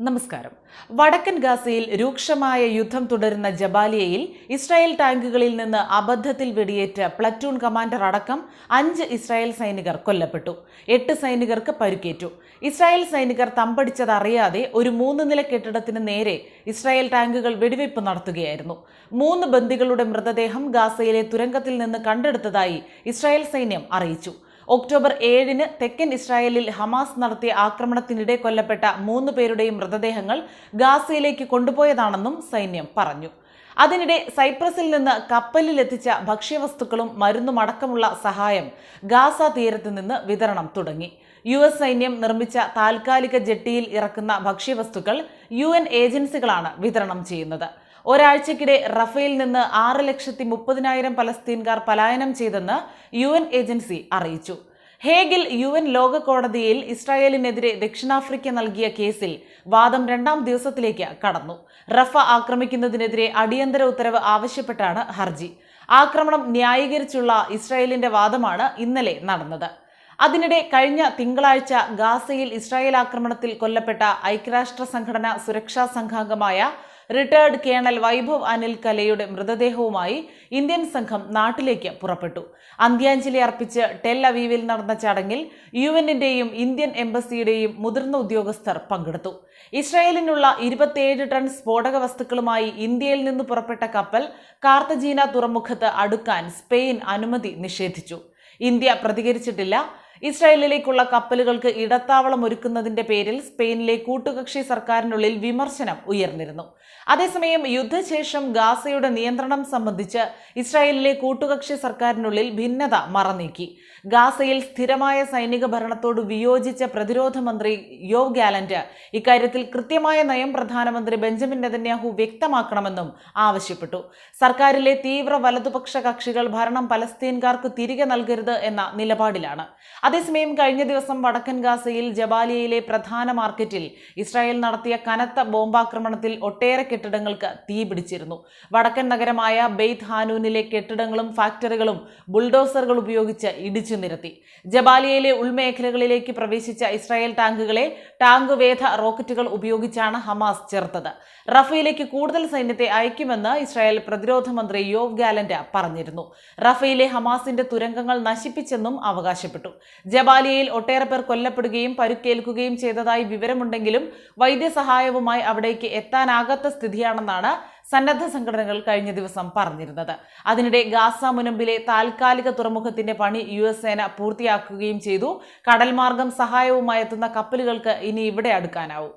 നമസ്കാരം. വടക്കൻ ഗാസയിൽ രൂക്ഷമായ യുദ്ധം തുടരുന്ന ജബാലിയയിൽ ഇസ്രായേൽ ടാങ്കുകളിൽ നിന്ന് അബദ്ധത്തിൽ വെടിയേറ്റ പ്ലറ്റൂൺ കമാൻഡർ അടക്കം അഞ്ച് ഇസ്രായേൽ സൈനികർ കൊല്ലപ്പെട്ടു. എട്ട് സൈനികർക്ക് പരിക്കേറ്റു. ഇസ്രായേൽ സൈനികർ തമ്പടിച്ചതറിയാതെ ഒരു മൂന്ന് നില കെട്ടിടത്തിന് നേരെ ഇസ്രായേൽ ടാങ്കുകൾ വെടിവയ്പ് നടത്തുകയായിരുന്നു. മൂന്ന് ബന്ദികളുടെ മൃതദേഹം ഗാസയിലെ തുരങ്കത്തിൽ നിന്ന് കണ്ടെടുത്തതായി ഇസ്രായേൽ സൈന്യം അറിയിച്ചു. ഒക്ടോബർ ഏഴിന് തെക്കൻ ഇസ്രായേലിൽ ഹമാസ് നടത്തിയ ആക്രമണത്തിനിടെ കൊല്ലപ്പെട്ട മൂന്ന് പേരുടെയും മൃതദേഹങ്ങൾ ഗാസയിലേക്ക് കൊണ്ടുപോയതാണെന്നും സൈന്യം പറഞ്ഞു. അതിനിടെ സൈപ്രസിൽ നിന്ന് കപ്പലിൽ എത്തിച്ച ഭക്ഷ്യവസ്തുക്കളും മരുന്നും അടക്കമുള്ള സഹായം ഗാസ തീരത്ത് നിന്ന് വിതരണം തുടങ്ങി. യു എസ് സൈന്യം നിർമ്മിച്ച താൽക്കാലിക ജെട്ടിയിൽ ഇറക്കുന്ന ഭക്ഷ്യവസ്തുക്കൾ യു ഏജൻസികളാണ് വിതരണം ചെയ്യുന്നത്. ഒരാഴ്ചക്കിടെ റഫേൽ നിന്ന് ആറ് ലക്ഷത്തി മുപ്പതിനായിരം പലസ്തീൻകാർ പലായനം ചെയ്തെന്ന് യു എൻ ഏജൻസി അറിയിച്ചു. ഹേഗിൽ യു എൻ ലോക കോടതിയിൽ ഇസ്രായേലിനെതിരെ ദക്ഷിണാഫ്രിക്ക നൽകിയ കേസിൽ വാദം രണ്ടാം ദിവസത്തിലേക്ക് കടന്നു. റഫ ആക്രമിക്കുന്നതിനെതിരെ അടിയന്തര ഉത്തരവ് ആവശ്യപ്പെട്ടാണ് ഹർജി. ആക്രമണം ന്യായീകരിച്ചുള്ള ഇസ്രായേലിന്റെ വാദമാണ് ഇന്നലെ നടന്നത്. അതിനിടെ കഴിഞ്ഞ തിങ്കളാഴ്ച ഗാസയിൽ ഇസ്രായേൽ ആക്രമണത്തിൽ കൊല്ലപ്പെട്ട ഐക്യരാഷ്ട്ര സംഘടന സുരക്ഷാ സംഘാംഗമായ റിട്ടയർഡ് കേണൽ വൈഭവ് അനിൽ കലയുടെ മൃതദേഹവുമായി ഇന്ത്യൻ സംഘം നാട്ടിലേക്ക് പുറപ്പെട്ടു. അന്ത്യാഞ്ജലി അർപ്പിച്ച് ടെൽ അവീവിൽ നടന്ന ചടങ്ങിൽ യു എന്നിന്റെയും ഇന്ത്യൻ എംബസിയുടെയും മുതിർന്ന ഉദ്യോഗസ്ഥർ പങ്കെടുത്തു. ഇസ്രായേലിനുള്ള ഇരുപത്തിയേഴ് ടൺ സ്ഫോടക വസ്തുക്കളുമായി ഇന്ത്യയിൽ നിന്ന് പുറപ്പെട്ട കപ്പൽ കാർത്തജീന തുറമുഖത്ത് അടുക്കാൻ സ്പെയിൻ അനുമതി നിഷേധിച്ചു. ഇന്ത്യ പ്രതികരിച്ചിട്ടില്ല ഇസ്രായേലിലേക്കുള്ള കപ്പലുകൾക്ക് ഇടത്താവളം ഒരുക്കുന്നതിന്റെ പേരിൽ സ്പെയിനിലെ കൂട്ടുകക്ഷി സർക്കാരിനുള്ളിൽ വിമർശനം ഉയർന്നിരുന്നു. അതേസമയം യുദ്ധശേഷം ഗാസയുടെ നിയന്ത്രണം സംബന്ധിച്ച് ഇസ്രായേലിലെ കൂട്ടുകക്ഷി സർക്കാരിനുള്ളിൽ ഭിന്നത മറനീക്കി. ഗാസയിൽ സ്ഥിരമായ സൈനിക ഭരണത്തോട് വിയോജിച്ച പ്രതിരോധ മന്ത്രി യോവ് ഗാലന്റ് ഇക്കാര്യത്തിൽ കൃത്യമായ നയം പ്രധാനമന്ത്രി ബെഞ്ചമിൻ നെതന്യാഹു വ്യക്തമാക്കണമെന്നും ആവശ്യപ്പെട്ടു. സർക്കാരിലെ തീവ്ര വലതുപക്ഷ കക്ഷികൾ ഭരണം പലസ്തീൻകാർക്ക് തിരികെ നൽകരുത് എന്ന നിലപാടിലാണ്. അതേസമയം കഴിഞ്ഞ ദിവസം വടക്കൻ ഗാസയിൽ ജബാലിയയിലെ പ്രധാന മാർക്കറ്റിൽ ഇസ്രായേൽ നടത്തിയ കനത്ത ബോംബാക്രമണത്തിൽ ഒട്ടേറെ കെട്ടിടങ്ങൾക്ക് തീ പിടിച്ചിരുന്നു. വടക്കൻ നഗരമായ ബെയ്ത് ഹാനൂനിലെ കെട്ടിടങ്ങളും ഫാക്ടറികളും ബുൾഡോസറുകൾ ഉപയോഗിച്ച് ഇടിച്ചു നിരത്തി. ജബാലിയയിലെ ഉൾമേഖലകളിലേക്ക് പ്രവേശിച്ച ഇസ്രായേൽ ടാങ്കുകളെ ടാങ്ക് വേധ റോക്കറ്റുകൾ ഉപയോഗിച്ചാണ് ഹമാസ് ചേർത്തത് റഫയിലേക്ക് കൂടുതൽ സൈന്യത്തെ അയക്കുമെന്ന് ഇസ്രായേൽ പ്രതിരോധ മന്ത്രി യോവ് ഗാലന്റ് പറഞ്ഞിരുന്നു. റഫയിലെ ഹമാസിന്റെ തുരങ്കങ്ങൾ നശിപ്പിച്ചെന്നും അവകാശപ്പെട്ടു. ജബാലിയയിൽ ഒട്ടേറെ പേർ കൊല്ലപ്പെടുകയും പരുക്കേൽക്കുകയും ചെയ്തതായി വിവരമുണ്ടെങ്കിലും വൈദ്യസഹായവുമായി അവിടേക്ക് എത്താനാകാത്ത സ്ഥിതിയാണെന്നാണ് സന്നദ്ധ സംഘടനകൾ കഴിഞ്ഞ ദിവസം പറഞ്ഞിരുന്നത്. അതിനിടെ ഗാസ മുനമ്പിലെ താൽക്കാലിക തുറമുഖത്തിന്റെ പണി യു എസ് സേന പൂർത്തിയാക്കുകയും ചെയ്തു. കടൽമാർഗം സഹായവുമായി എത്തുന്ന കപ്പലുകൾക്ക് ഇനി ഇവിടെ അടുക്കാനാവും.